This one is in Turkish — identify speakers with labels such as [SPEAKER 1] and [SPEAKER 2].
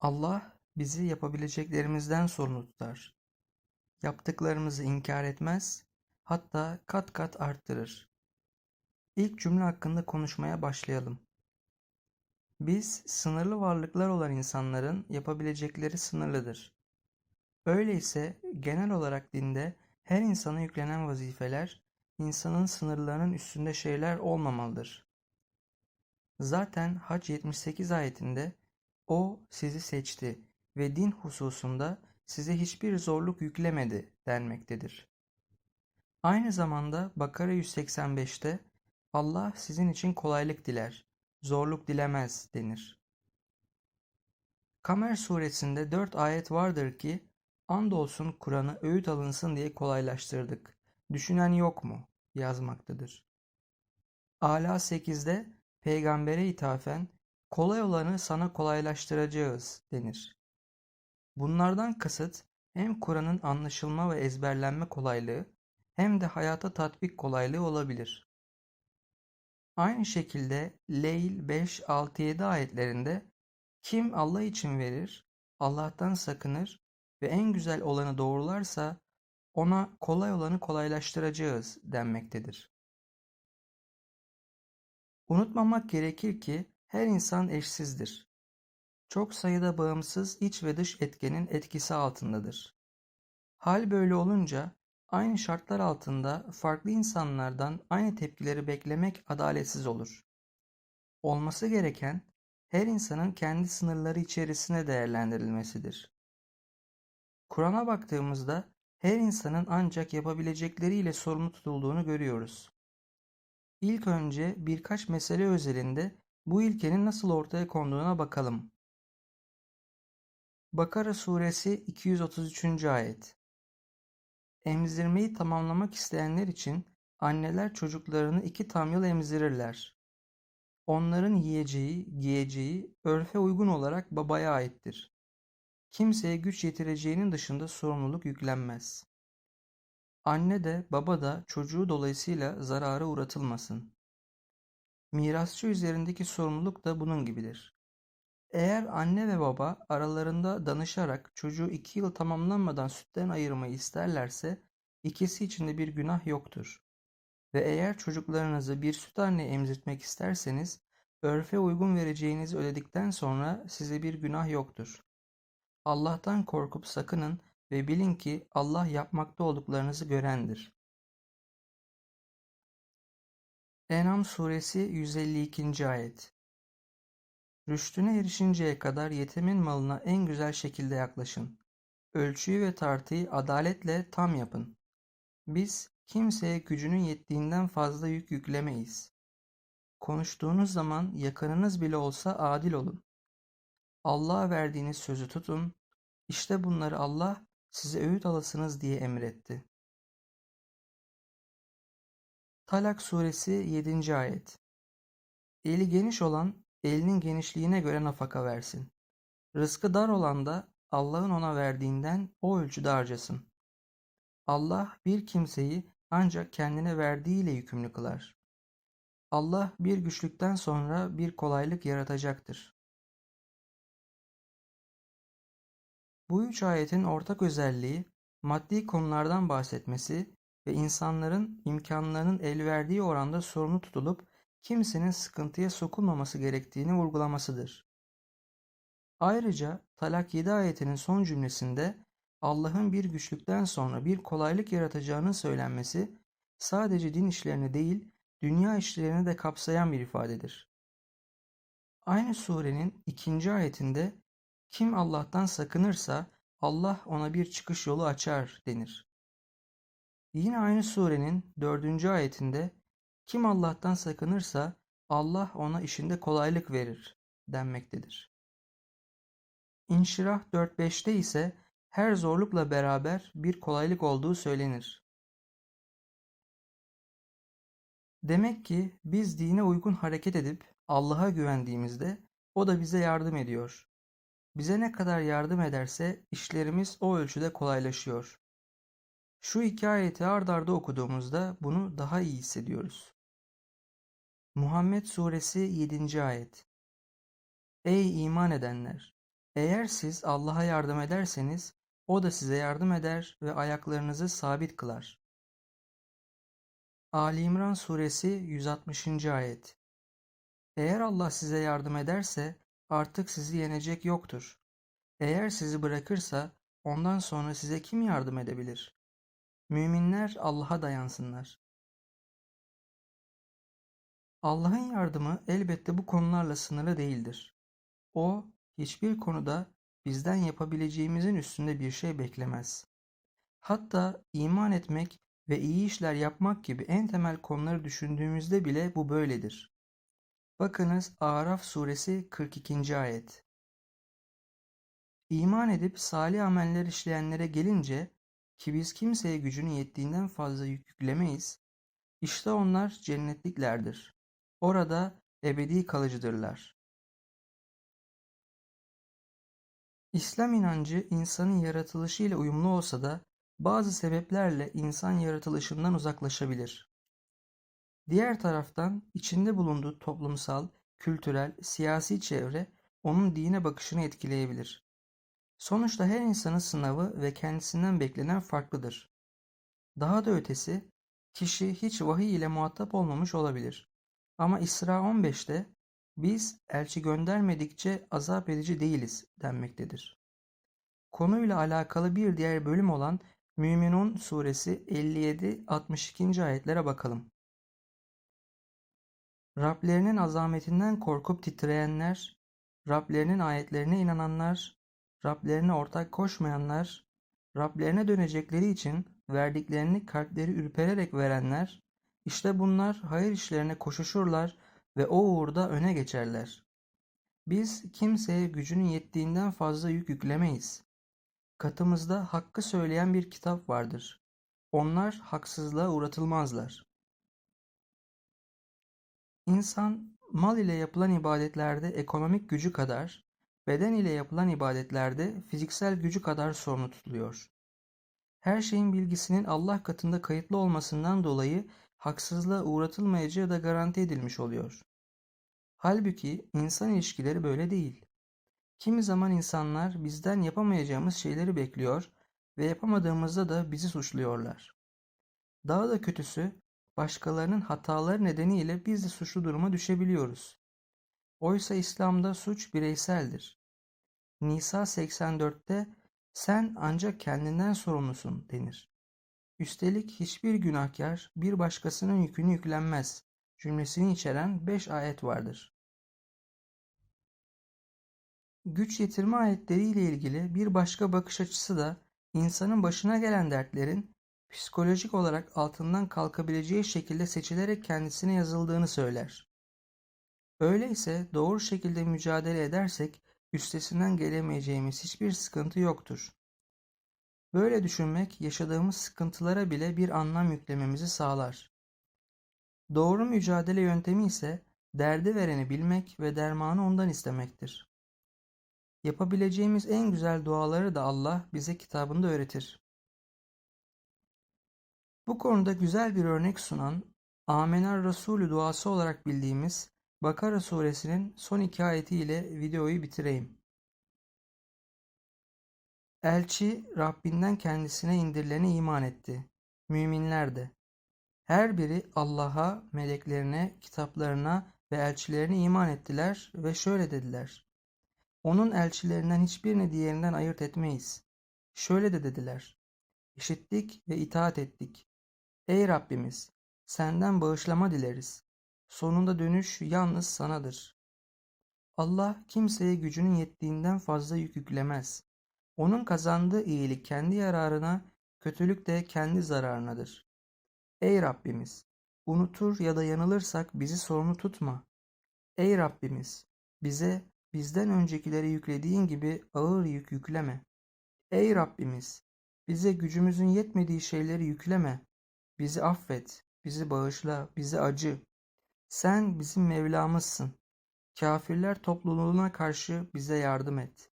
[SPEAKER 1] Allah bizi yapabileceklerimizden sorumlu tutar. Yaptıklarımızı inkar etmez, hatta kat kat arttırır. İlk cümle hakkında konuşmaya başlayalım. Biz sınırlı varlıklar olan insanların yapabilecekleri sınırlıdır. Öyleyse genel olarak dinde her insana yüklenen vazifeler insanın sınırlarının üstünde şeyler olmamalıdır. Zaten Hac 78 ayetinde o sizi seçti ve din hususunda size hiçbir zorluk yüklemedi denmektedir. Aynı zamanda Bakara 185'te Allah sizin için kolaylık diler, zorluk dilemez denir. Kamer suresinde 4 ayet vardır ki andolsun Kur'an'ı öğüt alınsın diye kolaylaştırdık. Düşünen yok mu? yazmaktadır. Ala 8'de peygambere ithafen kolay olanı sana kolaylaştıracağız denir. Bunlardan kasıt hem Kur'an'ın anlaşılma ve ezberlenme kolaylığı hem de hayata tatbik kolaylığı olabilir. Aynı şekilde Leyl 5, 6, 7 ayetlerinde kim Allah için verir, Allah'tan sakınır ve en güzel olanı doğrularsa ona kolay olanı kolaylaştıracağız denmektedir. Unutmamak gerekir ki her insan eşsizdir. Çok sayıda bağımsız iç ve dış etkenin etkisi altındadır. Hal böyle olunca aynı şartlar altında farklı insanlardan aynı tepkileri beklemek adaletsiz olur. Olması gereken her insanın kendi sınırları içerisine değerlendirilmesidir. Kur'an'a baktığımızda her insanın ancak yapabilecekleriyle sorumlu tutulduğunu görüyoruz. İlk önce birkaç mesele özelinde bu ilkenin nasıl ortaya konduğuna bakalım. Bakara suresi 233. ayet Emzirmeyi tamamlamak isteyenler için anneler çocuklarını iki tam yıl emzirirler. Onların yiyeceği, giyeceği örfe uygun olarak babaya aittir. Kimseye güç yetireceğinin dışında sorumluluk yüklenmez. Anne de baba da çocuğu dolayısıyla zarara uğratılmasın. Mirasçı üzerindeki sorumluluk da bunun gibidir. Eğer anne ve baba aralarında danışarak çocuğu iki yıl tamamlanmadan sütten ayırmayı isterlerse ikisi için de bir günah yoktur. Ve eğer çocuklarınızı bir süt anne emzirtmek isterseniz örfe uygun vereceğinizi ödedikten sonra size bir günah yoktur. Allah'tan korkup sakının ve bilin ki Allah yapmakta olduklarınızı görendir. En'am suresi 152. ayet Rüştüne erişinceye kadar yetimin malına en güzel şekilde yaklaşın. Ölçüyü ve tartıyı adaletle tam yapın. Biz kimseye gücünün yettiğinden fazla yük yüklemeyiz. Konuştuğunuz zaman yakınınız bile olsa adil olun. Allah'a verdiğiniz sözü tutun. İşte bunları Allah size öğüt alasınız diye emretti. Talak suresi 7. ayet Eli geniş olan elinin genişliğine göre nafaka versin. Rızkı dar olan da Allah'ın ona verdiğinden o ölçüde harcasın. Allah bir kimseyi ancak kendine verdiğiyle yükümlü kılar. Allah bir güçlükten sonra bir kolaylık yaratacaktır. Bu üç ayetin ortak özelliği maddi konulardan bahsetmesi ve insanların imkanlarının el verdiği oranda sorumlu tutulup kimsenin sıkıntıya sokulmaması gerektiğini vurgulamasıdır. Ayrıca Talak 7 ayetinin son cümlesinde Allah'ın bir güçlükten sonra bir kolaylık yaratacağının söylenmesi sadece din işlerini değil, dünya işlerini de kapsayan bir ifadedir. Aynı surenin ikinci ayetinde kim Allah'tan sakınırsa Allah ona bir çıkış yolu açar denir. Yine aynı surenin dördüncü ayetinde kim Allah'tan sakınırsa Allah ona işinde kolaylık verir denmektedir. İnşirah 4-5'te ise her zorlukla beraber bir kolaylık olduğu söylenir. Demek ki biz dine uygun hareket edip Allah'a güvendiğimizde o da bize yardım ediyor. Bize ne kadar yardım ederse işlerimiz o ölçüde kolaylaşıyor. Şu iki ayeti ard arda okuduğumuzda bunu daha iyi hissediyoruz. Muhammed Suresi 7. Ayet Ey iman edenler! Eğer siz Allah'a yardım ederseniz, O da size yardım eder ve ayaklarınızı sabit kılar. Ali İmran Suresi 160. Ayet Eğer Allah size yardım ederse artık sizi yenecek yoktur. Eğer sizi bırakırsa ondan sonra size kim yardım edebilir? Müminler Allah'a dayansınlar. Allah'ın yardımı elbette bu konularla sınırlı değildir. O, hiçbir konuda bizden yapabileceğimizin üstünde bir şey beklemez. Hatta iman etmek ve iyi işler yapmak gibi en temel konuları düşündüğümüzde bile bu böyledir. Bakınız Araf suresi 42. ayet. İman edip salih ameller işleyenlere gelince ki biz kimseye gücünün yettiğinden fazla yük yüklemeyiz. İşte onlar cennetliklerdir. Orada ebedi kalıcıdırlar. İslam inancı insanın yaratılışıyla uyumlu olsa da bazı sebeplerle insan yaratılışından uzaklaşabilir. Diğer taraftan içinde bulunduğu toplumsal, kültürel, siyasi çevre onun dine bakışını etkileyebilir. Sonuçta her insanın sınavı ve kendisinden beklenen farklıdır. Daha da ötesi, kişi hiç vahiy ile muhatap olmamış olabilir. Ama İsra 15'te biz elçi göndermedikçe azap edici değiliz denmektedir. Konuyla alakalı bir diğer bölüm olan Müminun suresi 57-62. ayetlere bakalım. Rablerinin azametinden korkup titreyenler, Rablerinin ayetlerine inananlar, Rablerine ortak koşmayanlar, Rablerine dönecekleri için verdiklerini kalpleri ürpererek verenler, işte bunlar hayır işlerine koşuşurlar ve o uğurda öne geçerler. Biz kimseye gücünün yettiğinden fazla yük yüklemeyiz. Katımızda hakkı söyleyen bir kitap vardır. Onlar haksızlığa uğratılmazlar. İnsan mal ile yapılan ibadetlerde ekonomik gücü kadar, beden ile yapılan ibadetlerde fiziksel gücü kadar sorumlu tutuluyor. Her şeyin bilgisinin Allah katında kayıtlı olmasından dolayı haksızlığa uğratılmayacağı da garanti edilmiş oluyor. Halbuki insan ilişkileri böyle değil. Kimi zaman insanlar bizden yapamayacağımız şeyleri bekliyor ve yapamadığımızda da bizi suçluyorlar. Daha da kötüsü başkalarının hataları nedeniyle biz de suçlu duruma düşebiliyoruz. Oysa İslam'da suç bireyseldir. Nisa 84'te sen ancak kendinden sorumlusun denir. Üstelik hiçbir günahkar bir başkasının yükünü yüklenmez cümlesini içeren 5 ayet vardır. Güç yetirme ayetleriyle ilgili bir başka bakış açısı da insanın başına gelen dertlerin psikolojik olarak altından kalkabileceği şekilde seçilerek kendisine yazıldığını söyler. Öyleyse doğru şekilde mücadele edersek üstesinden gelemeyeceğimiz hiçbir sıkıntı yoktur. Böyle düşünmek yaşadığımız sıkıntılara bile bir anlam yüklememizi sağlar. Doğru mücadele yöntemi ise derdi vereni bilmek ve dermanı ondan istemektir. Yapabileceğimiz en güzel duaları da Allah bize kitabında öğretir. Bu konuda güzel bir örnek sunan Amener Resulü duası olarak bildiğimiz Bakara suresinin son iki ayeti ile videoyu bitireyim. Elçi Rabbinden kendisine indirilene iman etti. Müminler de. Her biri Allah'a, meleklerine, kitaplarına ve elçilerine iman ettiler ve şöyle dediler. Onun elçilerinden hiçbirini diğerinden ayırt etmeyiz. Şöyle de dediler. İşittik ve itaat ettik. Ey Rabbimiz! Senden bağışlama dileriz. Sonunda dönüş yalnız sanadır. Allah kimseye gücünün yettiğinden fazla yük yüklemez. Onun kazandığı iyilik kendi yararına, kötülük de kendi zararınadır. Ey Rabbimiz! Unutur ya da yanılırsak bizi sorumlu tutma. Ey Rabbimiz! Bize bizden öncekilere yüklediğin gibi ağır yük yükleme. Ey Rabbimiz! Bize gücümüzün yetmediği şeyleri yükleme. Bizi affet, bizi bağışla, bizi acı. Sen bizim Mevlamızsın. Kafirler topluluğuna karşı bize yardım et.